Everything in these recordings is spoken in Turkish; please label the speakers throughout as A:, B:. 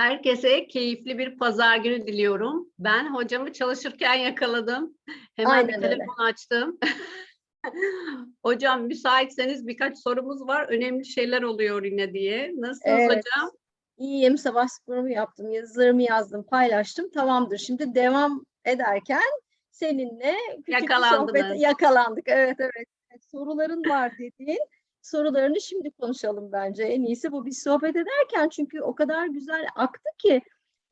A: Herkese keyifli bir pazar günü diliyorum. Ben hocamı çalışırken yakaladım. Hemen
B: Aynen
A: bir
B: öyle.
A: telefon açtım. Hocam müsaitseniz birkaç sorumuz var. Önemli şeyler oluyor yine diye. Nasılsınız
B: Evet.
A: hocam?
B: İyiyim, sabah sporumu yaptım, yazılarımı yazdım, paylaştım. Tamamdır. Şimdi devam ederken seninle küçük bir sohbete yakalandık. Evet, evet. Evet, Soruların var dediğin. Sorularını şimdi konuşalım bence. En iyisi bu. Biz sohbet ederken çünkü o kadar güzel aktı ki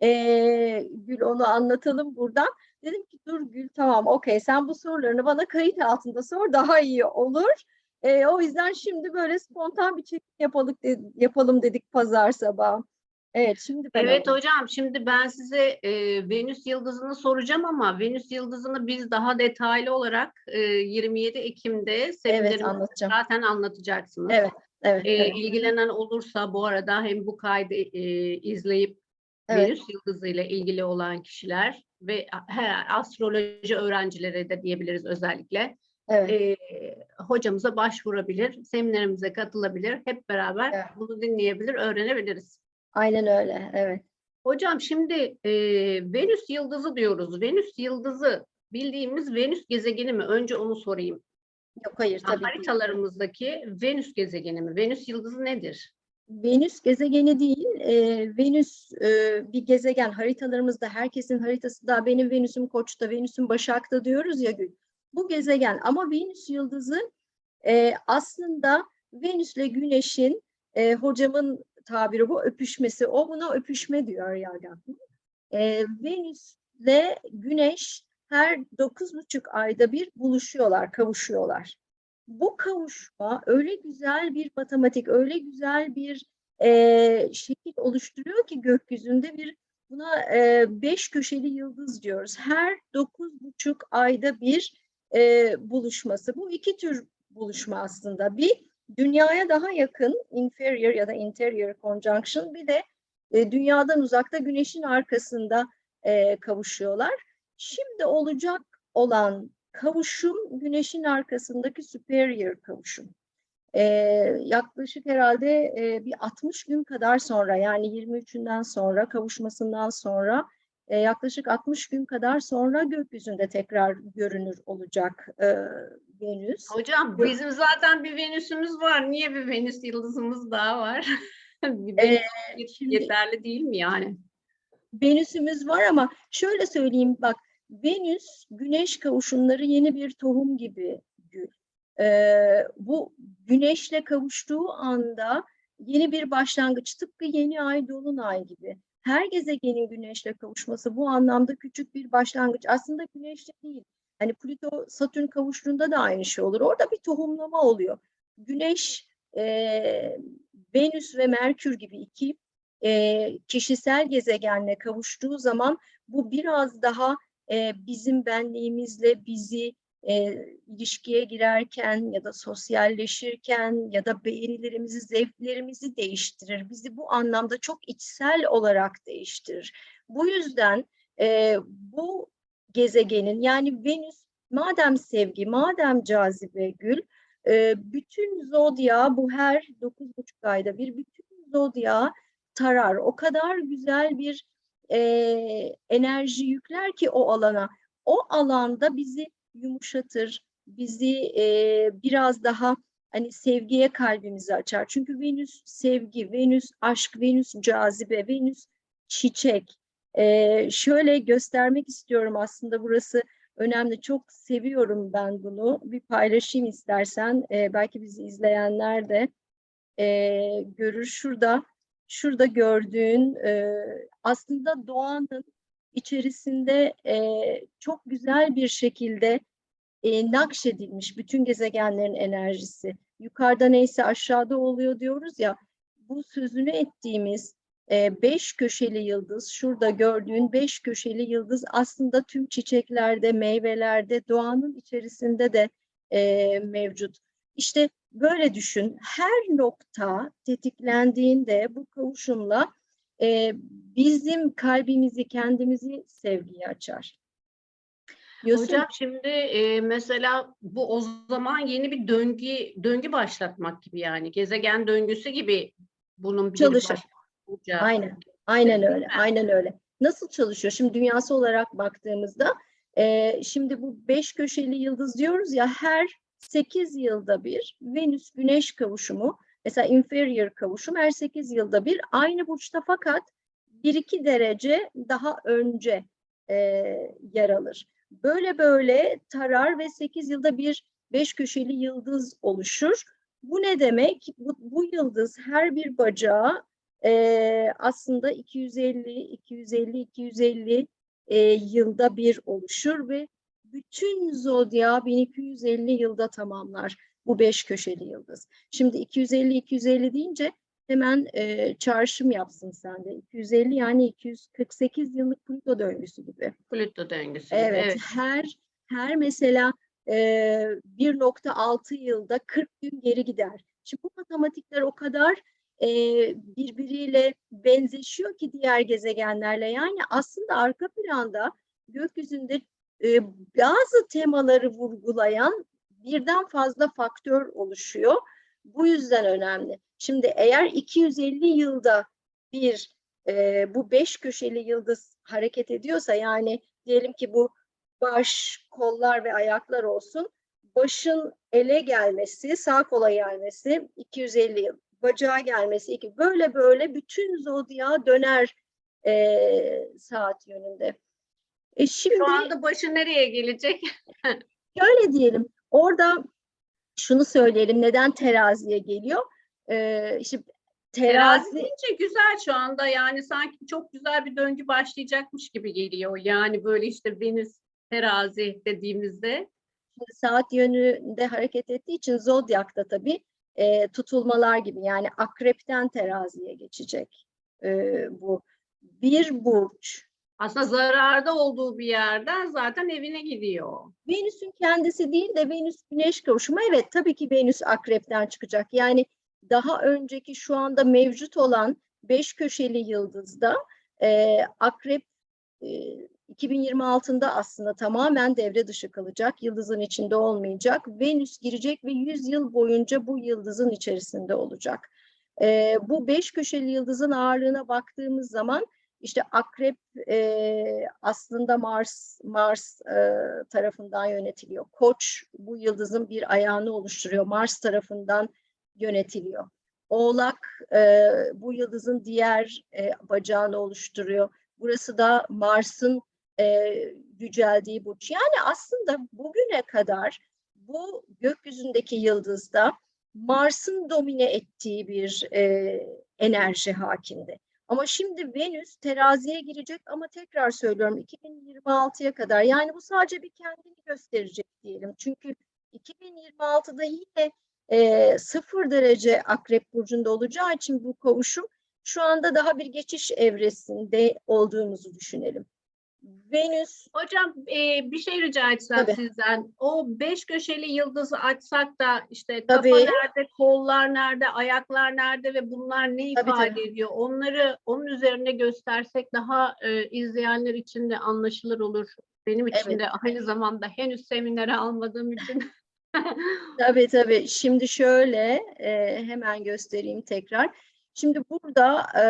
B: eee, Gül onu anlatalım buradan. Dedim ki dur Gül tamam okey sen bu sorularını bana kayıt altında sor daha iyi olur. Eee, o yüzden şimdi böyle spontan bir çekim yapalım dedik pazar sabahı. Evet şimdi ben
A: Evet
B: alayım.
A: hocam şimdi ben size e, Venüs yıldızını soracağım ama Venüs yıldızını biz daha detaylı olarak e, 27 Ekim'de
B: Evet anlatacağım.
A: zaten anlatacaksınız.
B: Evet, evet,
A: E,
B: evet.
A: ilgilenen olursa bu arada hem bu kaydı e, izleyip
B: Evet.
A: Venüs yıldızıyla ilgili olan kişiler ve he, astroloji öğrencileri de diyebiliriz özellikle
B: Evet.
A: e, hocamıza başvurabilir, seminerimize katılabilir. Hep beraber
B: Evet.
A: bunu dinleyebilir, öğrenebiliriz.
B: Aynen öyle. Evet.
A: Hocam şimdi e, Venüs yıldızı diyoruz. Venüs yıldızı bildiğimiz Venüs gezegeni mi? Önce onu sorayım.
B: Yok hayır tabii ki.
A: Haritalarımızdaki Venüs gezegeni mi? Venüs yıldızı nedir?
B: Venüs gezegeni değil, e, Venüs e, bir gezegen haritalarımızda herkesin haritası da benim Venüs'üm Koç'ta, Venüs'üm Başak'ta diyoruz ya Gül. Bu gezegen ama Venüs yıldızı e, aslında Venüs'le Güneş'in e, hocamın tabiri bu öpüşmesi. O buna öpüşme diyor Yagan. E, Venüs'le Güneş her dokuz buçuk ayda bir buluşuyorlar, kavuşuyorlar bu kavuşma öyle güzel bir matematik, öyle güzel bir eee, şekil oluşturuyor ki gökyüzünde bir buna eee, beş köşeli yıldız diyoruz. Her dokuz buçuk ayda bir eee, buluşması. Bu iki tür buluşma aslında. Bir dünyaya daha yakın inferior ya da interior conjunction bir de e, dünyadan uzakta güneşin arkasında eee, kavuşuyorlar. Şimdi olacak olan kavuşum güneşin arkasındaki superior kavuşum. Ee, yaklaşık herhalde e, bir 60 gün kadar sonra yani 23'ünden sonra kavuşmasından sonra e, yaklaşık 60 gün kadar sonra gökyüzünde tekrar görünür olacak e, Venüs.
A: Hocam bizim zaten bir Venüs'ümüz var. Niye bir Venüs yıldızımız daha var? bir
B: Ee,
A: Venüs yet-
B: şimdi-
A: yeterli değil mi yani?
B: Venüs'ümüz var ama şöyle söyleyeyim bak Venüs güneş kavuşumları yeni bir tohum gibi gül. Ee, bu güneşle kavuştuğu anda yeni bir başlangıç tıpkı yeni ay dolunay gibi. Her gezegenin güneşle kavuşması bu anlamda küçük bir başlangıç. Aslında güneşle değil. Hani Plüto Satürn kavuştuğunda da aynı şey olur. Orada bir tohumlama oluyor. Güneş, e, Venüs ve Merkür gibi iki e, kişisel gezegenle kavuştuğu zaman bu biraz daha e, bizim benliğimizle bizi e, ilişkiye girerken ya da sosyalleşirken ya da beğenilerimizi, zevklerimizi değiştirir. Bizi bu anlamda çok içsel olarak değiştirir. Bu yüzden e, bu gezegenin yani Venüs madem sevgi, madem cazibe gül, e, bütün zodya bu her 9,5 ayda bir bütün zodya tarar. O kadar güzel bir e, enerji yükler ki o alana. O alanda bizi yumuşatır, bizi e, biraz daha hani sevgiye kalbimizi açar. Çünkü Venüs sevgi, Venüs aşk, Venüs cazibe, Venüs çiçek. E, şöyle göstermek istiyorum aslında burası önemli. Çok seviyorum ben bunu. Bir paylaşayım istersen. E, belki bizi izleyenler de e, görür. Şurada şurada gördüğün e, aslında doğanın içerisinde e, çok güzel bir şekilde e, nakşedilmiş bütün gezegenlerin enerjisi. Yukarıda neyse aşağıda oluyor diyoruz ya. Bu sözünü ettiğimiz e, beş köşeli yıldız, şurada gördüğün beş köşeli yıldız aslında tüm çiçeklerde, meyvelerde, doğanın içerisinde de e, mevcut. İşte böyle düşün. Her nokta tetiklendiğinde bu kavuşumla e, bizim kalbimizi, kendimizi sevgiye açar. Diyorsun
A: Hocam şimdi e, mesela bu o zaman yeni bir döngü döngü başlatmak gibi yani gezegen döngüsü gibi bunun bir
B: Çalışır. Aynen. Aynen öyle, aynen öyle. Nasıl çalışıyor? Şimdi dünyası olarak baktığımızda, e, şimdi bu beş köşeli yıldız diyoruz ya, her 8 yılda bir Venüs Güneş kavuşumu, mesela inferior kavuşum her 8 yılda bir aynı burçta fakat 1-2 derece daha önce e, yer alır. Böyle böyle tarar ve 8 yılda bir beş köşeli yıldız oluşur. Bu ne demek? Bu, bu yıldız her bir bacağı eee, aslında 250, 250, 250 eee, yılda bir oluşur ve bütün zodya 1250 yılda tamamlar bu beş köşeli yıldız. Şimdi 250, 250 deyince hemen eee, çağrışım yapsın sende. 250 yani 248 yıllık Plüto döngüsü gibi.
A: Plüto döngüsü. gibi,
B: Evet,
A: evet.
B: her her mesela eee 1.6 yılda 40 gün geri gider. Şimdi bu matematikler o kadar eee, birbiriyle benzeşiyor ki diğer gezegenlerle. Yani aslında arka planda gökyüzünde eee, bazı temaları vurgulayan birden fazla faktör oluşuyor. Bu yüzden önemli. Şimdi eğer 250 yılda bir eee, bu beş köşeli yıldız hareket ediyorsa yani diyelim ki bu baş, kollar ve ayaklar olsun. Başın ele gelmesi, sağ kola gelmesi 250 yıl. Bacağa gelmesi iki. Böyle böyle bütün zodya döner eee, saat yönünde. E şimdi
A: Şu anda başı nereye gelecek?
B: şöyle diyelim. Orada şunu söyleyelim. Neden teraziye geliyor? Eee işte
A: Terazi
B: terazi
A: güzel şu anda yani sanki çok güzel bir döngü başlayacakmış gibi geliyor. Yani böyle işte Venüs terazi dediğimizde
B: Şimdi saat yönünde hareket ettiği için zodyakta tabii e, tutulmalar gibi yani akrepten teraziye geçecek e, bu. Bir burç
A: aslında zararda olduğu bir yerden zaten evine gidiyor.
B: Venüs'ün kendisi değil de Venüs Güneş kavuşumu. Evet tabii ki Venüs akrepten çıkacak. Yani daha önceki şu anda mevcut olan beş köşeli yıldızda e, akrep e, 2026'da aslında tamamen devre dışı kalacak. Yıldızın içinde olmayacak. Venüs girecek ve 100 yıl boyunca bu yıldızın içerisinde olacak. E, bu beş köşeli yıldızın ağırlığına baktığımız zaman işte akrep e, aslında Mars Mars e, tarafından yönetiliyor. Koç bu yıldızın bir ayağını oluşturuyor. Mars tarafından yönetiliyor. Oğlak e, bu yıldızın diğer e, bacağını oluşturuyor. Burası da Mars'ın e, yüceldiği burç. Yani aslında bugüne kadar bu gökyüzündeki yıldızda Mars'ın domine ettiği bir e, enerji hakimdi. Ama şimdi Venüs teraziye girecek ama tekrar söylüyorum 2026'ya kadar yani bu sadece bir kendini gösterecek diyelim. Çünkü 2026'da yine e, sıfır derece akrep burcunda olacağı için bu kavuşum şu anda daha bir geçiş evresinde olduğumuzu düşünelim. Venüs
A: Hocam e, bir şey rica etsem
B: Tabii.
A: sizden. O beş köşeli yıldızı açsak da işte
B: Tabii.
A: kafa nerede, kollar nerede, ayaklar nerede ve bunlar ne
B: Tabii,
A: ifade
B: tabii.
A: ediyor? Onları onun üzerine göstersek daha e, izleyenler için de anlaşılır olur. Benim için
B: Evet.
A: de aynı zamanda henüz seminere almadığım için.
B: Tabii tabii. Şimdi şöyle e, hemen göstereyim tekrar. Şimdi burada e,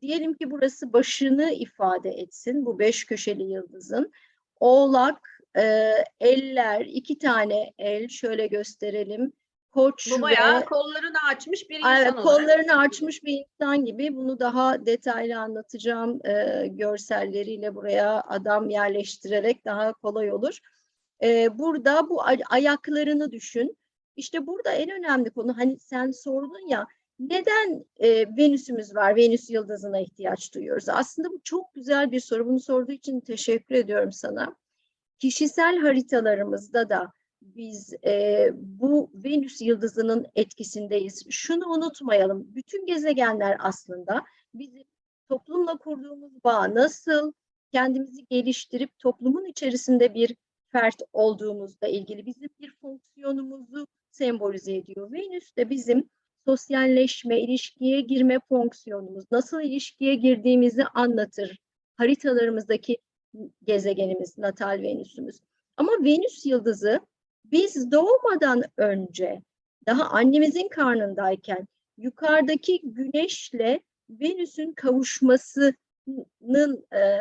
B: diyelim ki burası başını ifade etsin bu beş köşeli yıldızın. Oğlak, e, eller, iki tane el şöyle gösterelim. Koç
A: Bu
B: ve
A: bayağı kollarını açmış bir insan
B: Evet,
A: olarak.
B: kollarını açmış bir insan gibi bunu daha detaylı anlatacağım e, görselleriyle buraya adam yerleştirerek daha kolay olur. E, burada bu ay- ayaklarını düşün. İşte burada en önemli konu hani sen sordun ya neden e, Venüs'ümüz var, Venüs yıldızına ihtiyaç duyuyoruz? Aslında bu çok güzel bir soru. Bunu sorduğu için teşekkür ediyorum sana. Kişisel haritalarımızda da biz e, bu Venüs yıldızının etkisindeyiz. Şunu unutmayalım. Bütün gezegenler aslında bizim toplumla kurduğumuz bağ nasıl kendimizi geliştirip toplumun içerisinde bir fert olduğumuzla ilgili bizim bir fonksiyonumuzu sembolize ediyor. Venüs de bizim sosyalleşme, ilişkiye girme fonksiyonumuz, nasıl ilişkiye girdiğimizi anlatır. Haritalarımızdaki gezegenimiz, natal Venüs'ümüz. Ama Venüs yıldızı biz doğmadan önce daha annemizin karnındayken yukarıdaki güneşle Venüs'ün kavuşmasının e,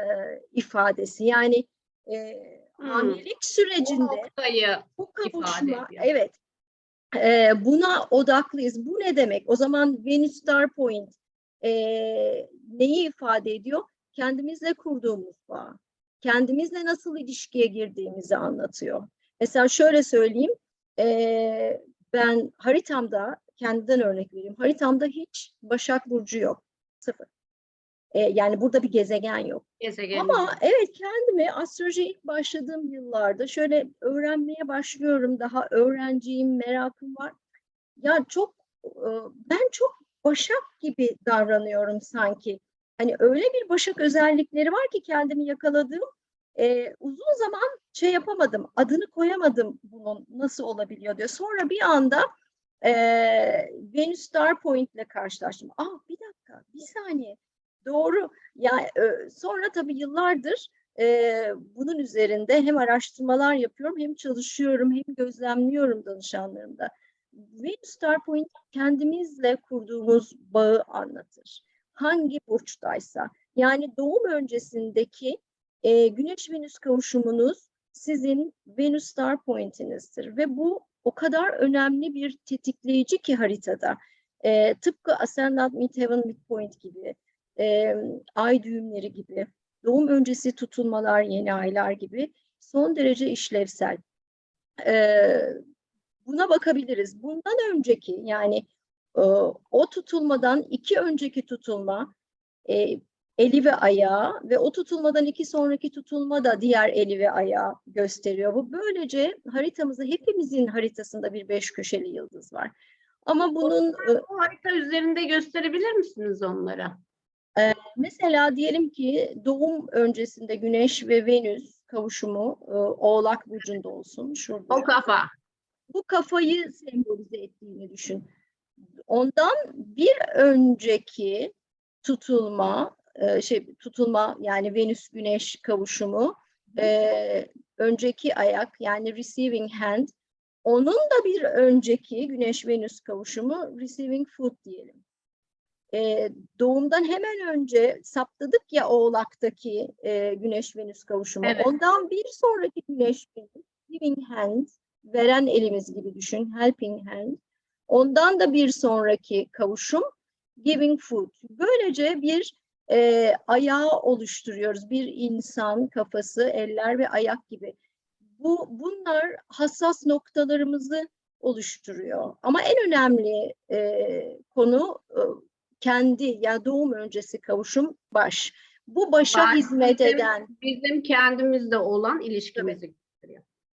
B: ifadesi. Yani e,
A: Hmm.
B: hamilelik
A: Bu
B: sürecinde bu
A: ifade
B: kavuşma, evet. Ee, buna odaklıyız. Bu ne demek? O zaman Venüs Star Point ee, neyi ifade ediyor? Kendimizle kurduğumuz bağ. Kendimizle nasıl ilişkiye girdiğimizi anlatıyor. Mesela şöyle söyleyeyim. ee, ben haritamda, kendimden örnek vereyim. Haritamda hiç Başak Burcu yok. Sıfır. Ee, yani burada bir gezegen yok.
A: gezegen.
B: Ama evet kendimi astrolojiye ilk başladığım yıllarda şöyle öğrenmeye başlıyorum. Daha öğrenciyim, merakım var. Ya çok e, ben çok başak gibi davranıyorum sanki. Hani öyle bir başak özellikleri var ki kendimi yakaladığım e, uzun zaman şey yapamadım, adını koyamadım bunun nasıl olabiliyor diyor. Sonra bir anda e, Venüs Star Point ile karşılaştım. Ah bir dakika, bir saniye. Doğru. Ya e, sonra tabii yıllardır e, bunun üzerinde hem araştırmalar yapıyorum hem çalışıyorum hem gözlemliyorum danışanlarımda. Venüs Star Point kendimizle kurduğumuz bağı anlatır. Hangi burçtaysa yani doğum öncesindeki e, Güneş-Venüs kavuşumunuz sizin Venüs Star Point'inizdir ve bu o kadar önemli bir tetikleyici ki haritada. E, tıpkı Ascendant Midheaven Midpoint gibi e, ay düğümleri gibi, doğum öncesi tutulmalar, yeni aylar gibi son derece işlevsel. E, buna bakabiliriz. Bundan önceki yani e, o tutulmadan iki önceki tutulma e, eli ve ayağı ve o tutulmadan iki sonraki tutulma da diğer eli ve ayağı gösteriyor. Bu böylece haritamızda hepimizin haritasında bir beş köşeli yıldız var. Ama bunun
A: Bu harita üzerinde gösterebilir misiniz onlara?
B: Mesela diyelim ki doğum öncesinde Güneş ve Venüs kavuşumu e, Oğlak burcunda olsun şurada.
A: O kafa.
B: Bu kafayı sembolize ettiğini düşün. Ondan bir önceki tutulma e, şey tutulma yani Venüs Güneş kavuşumu e, önceki ayak yani receiving hand onun da bir önceki Güneş Venüs kavuşumu receiving foot diyelim e, doğumdan hemen önce saptadık ya Oğlak'taki e, Güneş Venüs kavuşumu.
A: Evet.
B: Ondan bir sonraki Güneş Venüs giving hand veren elimiz gibi düşün helping hand. Ondan da bir sonraki kavuşum giving foot. Böylece bir e, ayağı oluşturuyoruz. Bir insan kafası, eller ve ayak gibi. Bu bunlar hassas noktalarımızı oluştururuyor. Ama en önemli e, konu e, kendi ya doğum öncesi kavuşum baş. Bu başa
A: Baş,
B: hizmet
A: bizim-
B: eden,
A: Bizim kendimizle olan ilişkimizi.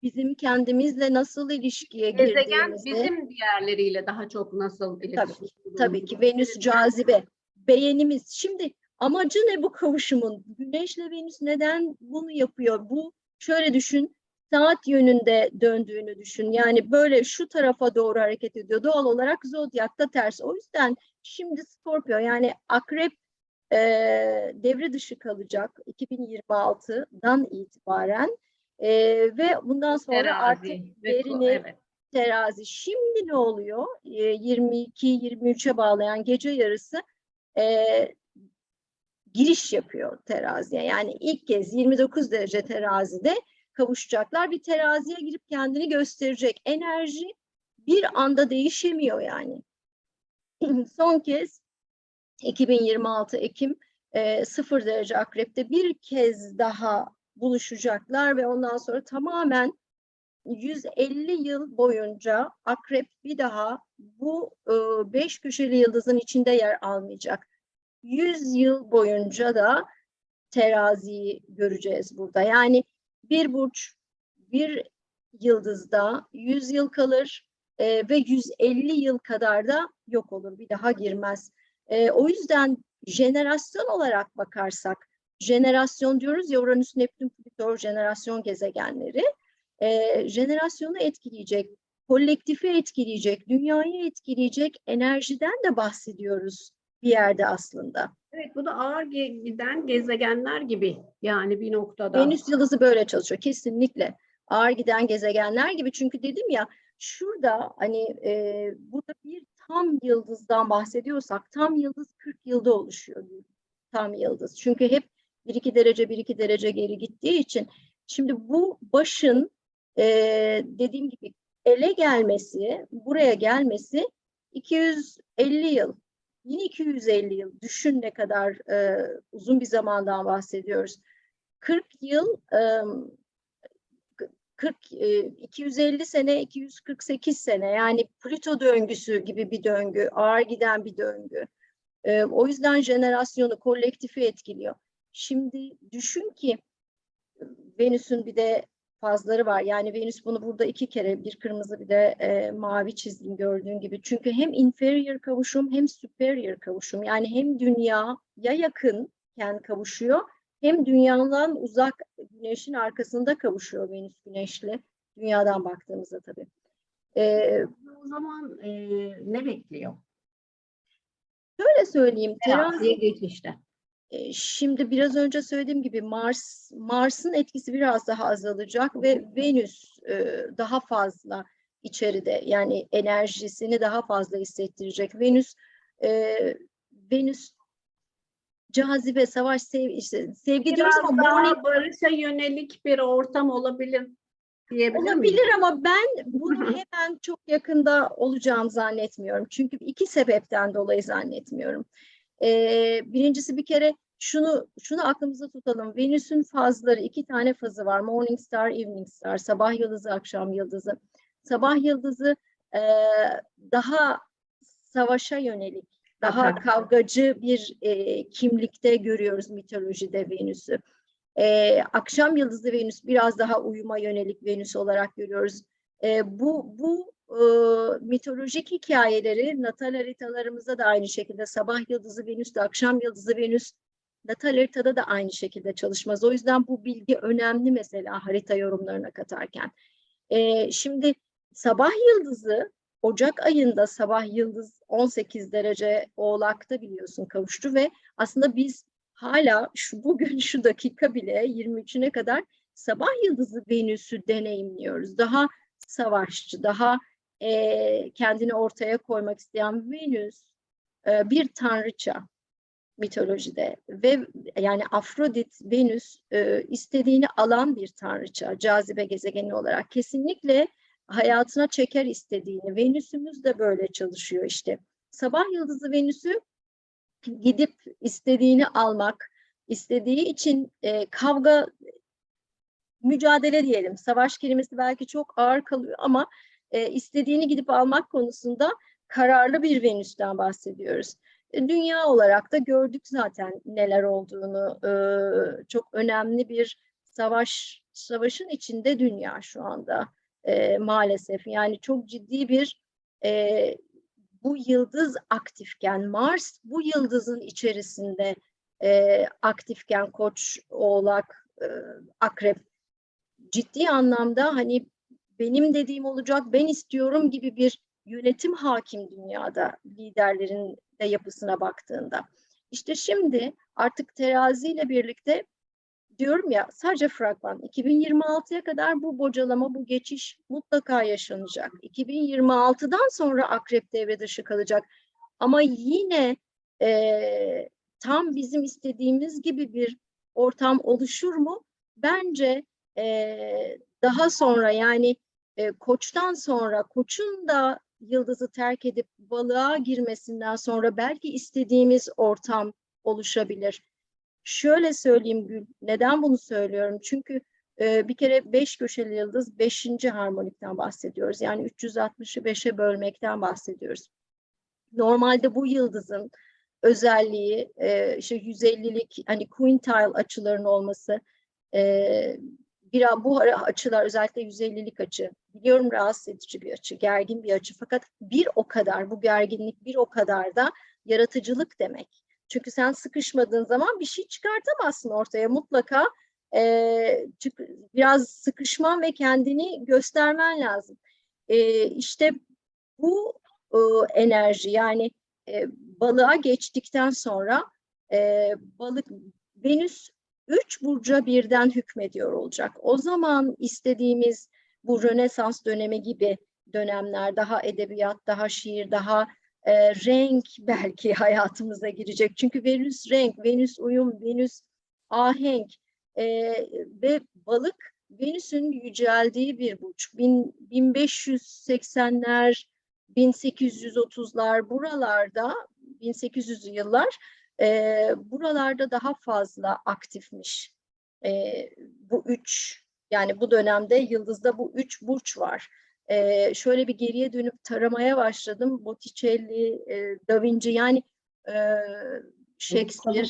B: bizim kendimizle nasıl ilişkiye
A: Gezegen
B: girdiğimizi,
A: bizim diğerleriyle daha çok nasıl iletişim kurduğumuzu.
B: tabii ki Venüs cazibe, beğenimiz. Şimdi amacı ne bu kavuşumun? Güneşle Venüs neden bunu yapıyor? Bu şöyle düşün, saat yönünde döndüğünü düşün. Yani böyle şu tarafa doğru hareket ediyor. Doğal olarak zodyakta ters. O yüzden şimdi Scorpio yani akrep e, devre dışı kalacak 2026'dan itibaren E, ve bundan sonra artık
A: Terazi ko-
B: verini
A: evet.
B: terazi. Şimdi ne oluyor? 22-23'e bağlayan gece yarısı e, giriş yapıyor teraziye. Yani ilk kez 29 derece terazide kavuşacaklar. Bir teraziye girip kendini gösterecek. Enerji bir anda değişemiyor yani. Son kez 2026 Ekim e, 0 derece akrepte bir kez daha buluşacaklar ve ondan sonra tamamen 150 yıl boyunca akrep bir daha bu e, beş köşeli yıldızın içinde yer almayacak. 100 yıl boyunca da teraziyi göreceğiz burada. Yani bir burç bir yıldızda 100 yıl kalır e, ve 150 yıl kadar da yok olur. Bir daha girmez. E, o yüzden jenerasyon olarak bakarsak jenerasyon diyoruz ya Uranüs, Neptün, Plüto jenerasyon gezegenleri e, jenerasyonu etkileyecek, kolektifi etkileyecek, dünyayı etkileyecek enerjiden de bahsediyoruz bir yerde aslında.
A: Evet bu da ağır giden gezegenler gibi yani bir noktada.
B: Venüs yıldızı böyle çalışıyor kesinlikle. Ağır giden gezegenler gibi çünkü dedim ya şurada hani e, burada bir tam yıldızdan bahsediyorsak tam yıldız 40 yılda oluşuyor. Tam yıldız. Çünkü hep 1-2 derece 1-2 derece geri gittiği için şimdi bu başın eee, dediğim gibi ele gelmesi, buraya gelmesi 250 yıl. Yine 250 yıl. Düşün ne kadar eee, uzun bir zamandan bahsediyoruz. 40 yıl em, 40 e, 250 sene 248 sene. Yani Plüto döngüsü gibi bir döngü ağır giden bir döngü. E, o yüzden jenerasyonu kolektifi etkiliyor. Şimdi düşün ki Venüs'ün bir de fazları var. Yani Venüs bunu burada iki kere bir kırmızı bir de e, mavi çizdim gördüğün gibi. Çünkü hem inferior kavuşum hem superior kavuşum. Yani hem dünyaya yakınken kavuşuyor hem dünyadan uzak güneşin arkasında kavuşuyor Venüs güneşle dünyadan baktığımızda tabii. Ee,
A: O zaman e, ne bekliyor?
B: şöyle söyleyeyim
A: Teraziye
B: terazi
A: geçişte.
B: e, şimdi biraz önce söylediğim gibi Mars Mars'ın etkisi biraz daha azalacak ve Venüs e, daha fazla içeride yani enerjisini daha fazla hissettirecek. Venüs e, Venüs cazibe, savaş, sev, işte sevgi diyoruz
A: Biraz
B: ama morning
A: daha barışa yönelik bir ortam olabilir diyebilir?
B: Olabilir ama ben bunu hemen çok yakında olacağını zannetmiyorum. Çünkü iki sebepten dolayı zannetmiyorum. Ee, birincisi bir kere şunu şunu aklımızda tutalım. Venüs'ün fazları iki tane fazı var. Morning star, evening star. Sabah yıldızı, akşam yıldızı. Sabah yıldızı e, daha savaşa yönelik, daha
A: Atak.
B: kavgacı bir e, kimlikte görüyoruz mitolojide Venüs'ü. Ee, akşam yıldızı Venüs biraz daha uyuma yönelik Venüs olarak görüyoruz. Ee, bu bu e, mitolojik hikayeleri natal haritalarımızda da aynı şekilde sabah yıldızı Venüs de akşam yıldızı Venüs natal haritada da aynı şekilde çalışmaz. O yüzden bu bilgi önemli mesela harita yorumlarına katarken. Ee, şimdi sabah yıldızı Ocak ayında sabah yıldız 18 derece Oğlak'ta biliyorsun kavuştu ve aslında biz hala şu bugün şu dakika bile 23'üne kadar sabah yıldızı Venüs'ü deneyimliyoruz. Daha savaşçı, daha eee, kendini ortaya koymak isteyen Venüs eee, bir tanrıça mitolojide ve yani Afrodit, Venüs eee, istediğini alan bir tanrıça, cazibe gezegeni olarak kesinlikle hayatına çeker istediğini. Venüs'ümüz de böyle çalışıyor işte. Sabah yıldızı Venüs'ü gidip istediğini almak, istediği için e, kavga, mücadele diyelim. Savaş kelimesi belki çok ağır kalıyor ama e, istediğini gidip almak konusunda kararlı bir Venüs'ten bahsediyoruz. E, dünya olarak da gördük zaten neler olduğunu. E, çok önemli bir savaş, savaşın içinde dünya şu anda e, maalesef. Yani çok ciddi bir e, bu yıldız aktifken Mars bu yıldızın içerisinde e, aktifken Koç, Oğlak, e, Akrep ciddi anlamda hani benim dediğim olacak, ben istiyorum gibi bir yönetim hakim dünyada liderlerin de yapısına baktığında. İşte şimdi artık teraziyle birlikte diyorum ya sadece fragman 2026'ya kadar bu bocalama, bu geçiş mutlaka yaşanacak. 2026'dan sonra akrep devre dışı kalacak. Ama yine eee, tam bizim istediğimiz gibi bir ortam oluşur mu? Bence eee, daha sonra yani e, koçtan sonra koçun da yıldızı terk edip balığa girmesinden sonra belki istediğimiz ortam oluşabilir. Şöyle söyleyeyim Gül, neden bunu söylüyorum? Çünkü e, bir kere beş köşeli yıldız beşinci harmonikten bahsediyoruz. Yani 360'ı beşe bölmekten bahsediyoruz. Normalde bu yıldızın özelliği e, işte 150'lik hani quintile açıların olması e, bir bu açılar özellikle 150'lik açı biliyorum rahatsız edici bir açı, gergin bir açı fakat bir o kadar bu gerginlik bir o kadar da yaratıcılık demek. Çünkü sen sıkışmadığın zaman bir şey çıkartamazsın ortaya mutlaka e, biraz sıkışman ve kendini göstermen lazım. E, işte bu e, enerji yani e, balığa geçtikten sonra e, balık Venüs üç burca birden hükmediyor olacak. O zaman istediğimiz bu Rönesans dönemi gibi dönemler daha edebiyat, daha şiir, daha e, renk belki hayatımıza girecek. Çünkü Venüs renk, Venüs uyum, Venüs ahenk e, ve balık Venüs'ün yüceldiği bir burç. Bin- 1580'ler, 1830'lar buralarda, 1800'lü yıllar e, buralarda daha fazla aktifmiş. E, bu üç, yani bu dönemde yıldızda bu üç burç var. E, şöyle bir geriye dönüp taramaya başladım. Botticelli, e, Da Vinci yani e, Shakespeare.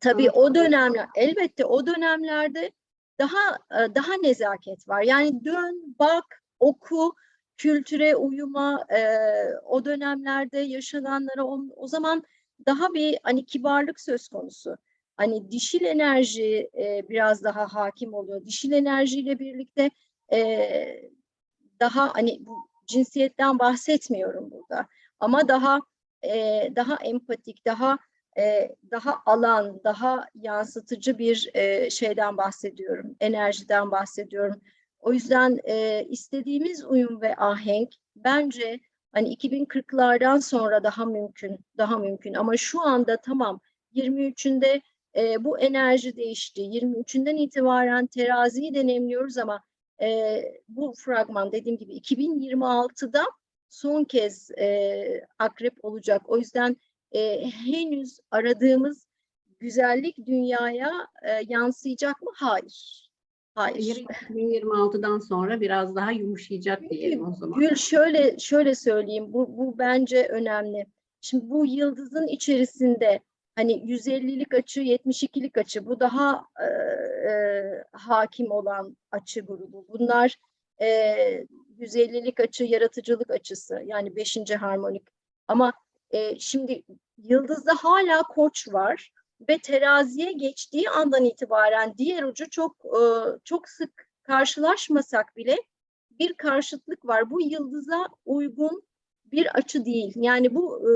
B: Tabii o dönemler, elbette o dönemlerde daha daha nezaket var. Yani dön, bak, oku, kültüre uyuma, e, o dönemlerde yaşananlara o, o zaman daha bir hani kibarlık söz konusu. Hani dişil enerji e, biraz daha hakim oluyor. Dişil enerjiyle birlikte e, daha hani cinsiyetten bahsetmiyorum burada. Ama daha e, daha empatik, daha e, daha alan, daha yansıtıcı bir e, şeyden bahsediyorum, enerjiden bahsediyorum. O yüzden e, istediğimiz uyum ve ahenk bence hani 2040'lardan sonra daha mümkün, daha mümkün. Ama şu anda tamam 23'ünde e, bu enerji değişti. 23'ünden itibaren teraziyi denemliyoruz ama e, bu fragman dediğim gibi 2026'da son kez e, akrep olacak. O yüzden e, henüz aradığımız güzellik dünyaya e, yansıyacak mı? Hayır. Hayır.
A: 2026'dan sonra biraz daha yumuşayacak diyelim o zaman.
B: Gül şöyle şöyle söyleyeyim. Bu bu bence önemli. Şimdi bu yıldızın içerisinde hani 150'lik açı, 72'lik açı bu daha e, e, hakim olan açı grubu. Bunlar e, 150'lik açı, yaratıcılık açısı yani 5. harmonik. Ama e, şimdi yıldızda hala koç var ve teraziye geçtiği andan itibaren diğer ucu çok e, çok sık karşılaşmasak bile bir karşıtlık var. Bu yıldıza uygun bir açı değil. Yani bu e,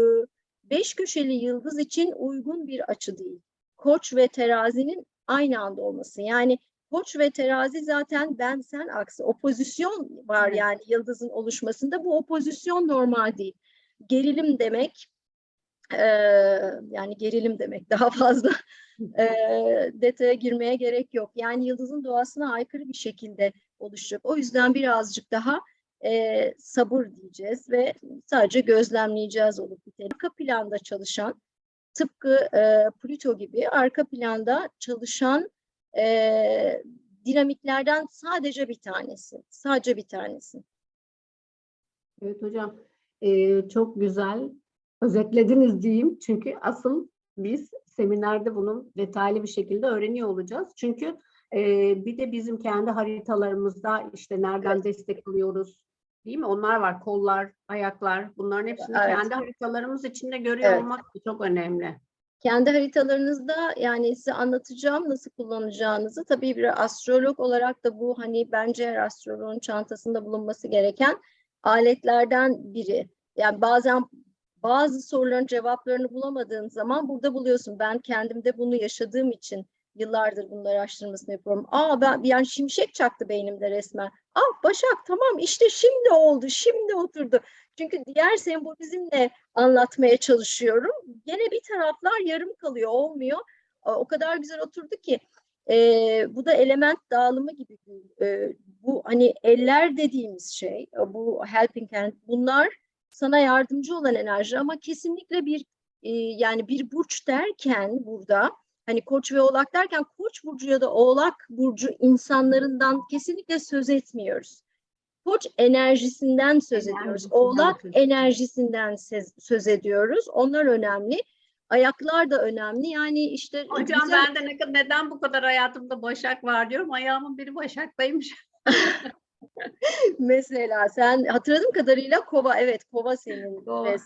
B: beş köşeli yıldız için uygun bir açı değil. Koç ve terazinin aynı anda olması. Yani koç ve terazi zaten ben sen aksı. Opozisyon var yani yıldızın oluşmasında. Bu opozisyon normal değil. Gerilim demek e, yani gerilim demek daha fazla e, detaya girmeye gerek yok. Yani yıldızın doğasına aykırı bir şekilde oluşacak. O yüzden birazcık daha e, sabır diyeceğiz ve sadece gözlemleyeceğiz olup biteni. Arka planda çalışan, tıpkı e, Plüto gibi arka planda çalışan e, dinamiklerden sadece bir tanesi. Sadece bir tanesi.
A: Evet hocam, eee, çok güzel özetlediniz diyeyim. Çünkü asıl biz seminerde bunun detaylı bir şekilde öğreniyor olacağız. Çünkü eee, bir de bizim kendi haritalarımızda işte nereden destek alıyoruz, değil mi? Onlar var, kollar, ayaklar. Bunların hepsini
B: Evet.
A: kendi haritalarımız içinde görüyor
B: Evet.
A: olmak çok önemli.
B: Kendi haritalarınızda yani size anlatacağım nasıl kullanacağınızı. Tabii bir astrolog olarak da bu hani bence her astroloğun çantasında bulunması gereken aletlerden biri. Yani bazen bazı soruların cevaplarını bulamadığın zaman burada buluyorsun. Ben kendimde bunu yaşadığım için yıllardır bunun araştırmasını yapıyorum. Aa ben yani şimşek çaktı beynimde resmen. Ah Başak tamam işte şimdi oldu, şimdi oturdu. Çünkü diğer sembolizmle anlatmaya çalışıyorum. Gene bir taraflar yarım kalıyor, olmuyor. Aa, O kadar güzel oturdu ki. Ee, bu da element dağılımı gibi. Ee, bu hani eller dediğimiz şey, bu helping hand, bunlar sana yardımcı olan enerji ama kesinlikle bir e, yani bir burç derken burada hani koç ve oğlak derken koç burcu ya da oğlak burcu insanlarından kesinlikle söz etmiyoruz. Koç enerjisinden söz ediyoruz. Oğlak enerjisinden söz, ediyoruz. Onlar önemli. Ayaklar da önemli. Yani işte
A: Hocam
B: güzel-
A: ben de ne neden bu kadar hayatımda Başak var diyorum. Ayağımın biri Başak'taymış.
B: Mesela sen hatırladığım kadarıyla kova evet kova senin
A: Kova.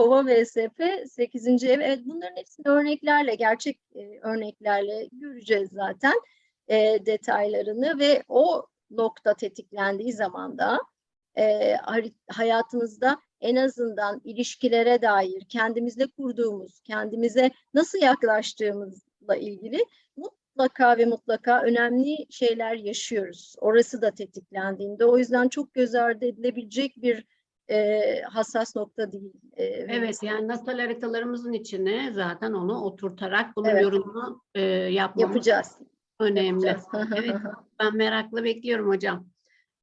B: Kova VSP 8. ev. Evet bunların hepsini örneklerle gerçek e, örneklerle göreceğiz zaten e, detaylarını ve o nokta tetiklendiği zaman da e, hayatımızda en azından ilişkilere dair kendimizle kurduğumuz, kendimize nasıl yaklaştığımızla ilgili mutlaka ve mutlaka önemli şeyler yaşıyoruz. Orası da tetiklendiğinde. O yüzden çok göz ardı edilebilecek bir e, hassas nokta değil. e,
A: Evet yani natal haritalarımızın içine zaten onu oturtarak bunun
B: Evet.
A: yorumunu e, yapmamız
B: yapacağız.
A: önemli.
B: yapacağız.
A: Evet. Ben merakla bekliyorum hocam.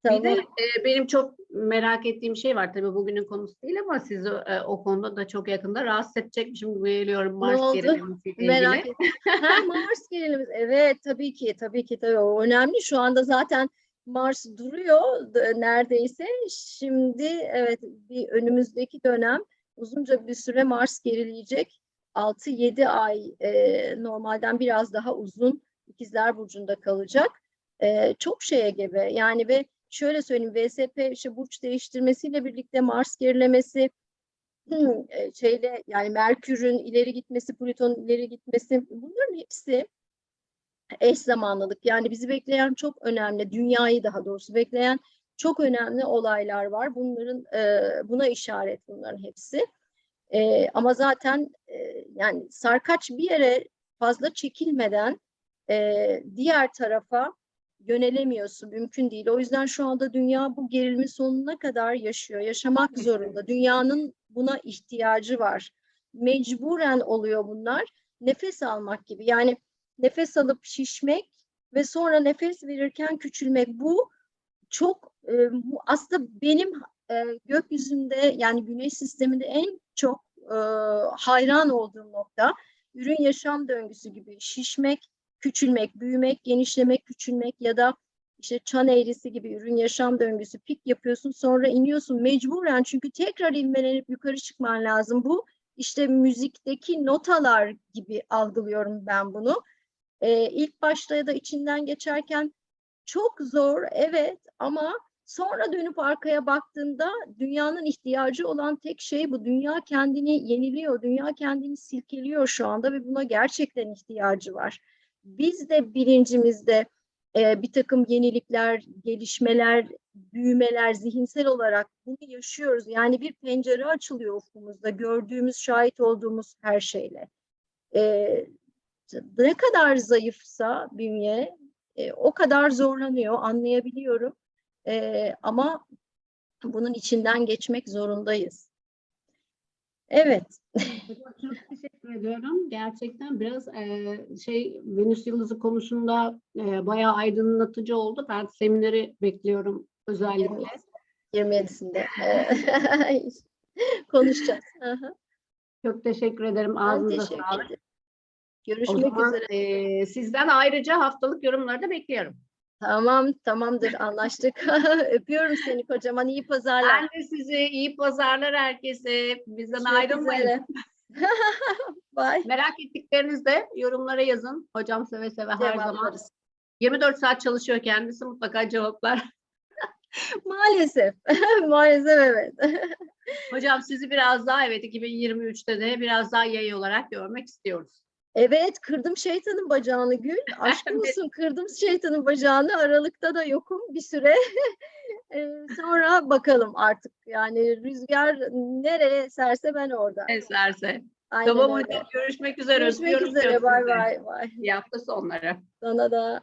A: Bir
B: Tamam.
A: de e, benim çok merak ettiğim şey var. Tabii bugünün konusu değil ama sizi e, o konuda da çok yakında rahatsız edecekmişim gibi geliyorum Mars
B: oldu?
A: gerilimisiyle
B: Merak
A: ilgili.
B: ettim. Ha, Mars gerilimimiz. Evet tabii ki tabii ki tabii o önemli. Şu anda zaten Mars duruyor neredeyse. Şimdi evet bir önümüzdeki dönem uzunca bir süre Mars gerileyecek. 6-7 ay e, normalden biraz daha uzun İkizler Burcu'nda kalacak. E, çok şeye gebe yani ve şöyle söyleyeyim VSP işte burç değiştirmesiyle birlikte Mars gerilemesi Hmm, e, şeyle yani Merkür'ün ileri gitmesi, Plüton'un ileri gitmesi bunların hepsi eş zamanlılık. Yani bizi bekleyen çok önemli, dünyayı daha doğrusu bekleyen çok önemli olaylar var. Bunların e, buna işaret bunların hepsi. E, ama zaten e, yani sarkaç bir yere fazla çekilmeden e, diğer tarafa yönelemiyorsun. Mümkün değil. O yüzden şu anda dünya bu gerilimin sonuna kadar yaşıyor. Yaşamak zorunda. Dünyanın buna ihtiyacı var. Mecburen oluyor bunlar. Nefes almak gibi. Yani nefes alıp şişmek ve sonra nefes verirken küçülmek. Bu çok e, bu aslında benim e, gökyüzünde yani güneş sisteminde en çok e, hayran olduğum nokta ürün yaşam döngüsü gibi şişmek, küçülmek, büyümek, genişlemek, küçülmek ya da işte çan eğrisi gibi ürün yaşam döngüsü pik yapıyorsun sonra iniyorsun mecburen çünkü tekrar ivmelenip yukarı çıkman lazım. Bu işte müzikteki notalar gibi algılıyorum ben bunu. Ee, ilk başta ya da içinden geçerken çok zor evet ama sonra dönüp arkaya baktığında dünyanın ihtiyacı olan tek şey bu. Dünya kendini yeniliyor, dünya kendini silkeliyor şu anda ve buna gerçekten ihtiyacı var. Biz de bilincimizde e, bir takım yenilikler, gelişmeler, büyümeler zihinsel olarak bunu yaşıyoruz. Yani bir pencere açılıyor ufkumuzda gördüğümüz, şahit olduğumuz her şeyle. E, ne kadar zayıfsa bünye e, o kadar zorlanıyor anlayabiliyorum. E, ama bunun içinden geçmek zorundayız. Evet.
A: Hocam çok teşekkür ediyorum. Gerçekten biraz e, şey Venüs Yıldızı konusunda e, bayağı aydınlatıcı oldu. Ben semineri bekliyorum özellikle.
B: 27'sinde e, konuşacağız.
A: Çok teşekkür ederim. Ağzınıza sağlık. O
B: Görüşmek
A: zaman
B: üzere.
A: e, sizden ayrıca haftalık yorumları da bekliyorum.
B: Tamam, tamamdır. Anlaştık. Öpüyorum seni kocaman. İyi pazarlar.
A: Ben de size iyi pazarlar herkese. Bizden
B: Görüşmek
A: ayrılmayın.
B: Bye.
A: Merak ettiklerinizi de yorumlara yazın. Hocam seve seve her zaman.
B: Cevaplarız.
A: 24 saat çalışıyor kendisi mutlaka cevaplar.
B: Maalesef. Maalesef evet.
A: Hocam sizi biraz daha evet 2023'te de biraz daha yay olarak görmek istiyoruz.
B: Evet, kırdım şeytanın bacağını Gül. Aşk olsun kırdım şeytanın bacağını. Aralıkta da yokum bir süre. Ee, sonra bakalım artık. Yani rüzgar nereye eserse ben orada.
A: Eserse.
B: Aynen
A: Tamam
B: öyle.
A: hocam görüşmek üzere.
B: Görüşmek
A: Öpüyorum
B: üzere. Bay bay. bay.
A: İyi hafta sonları.
B: Sana da.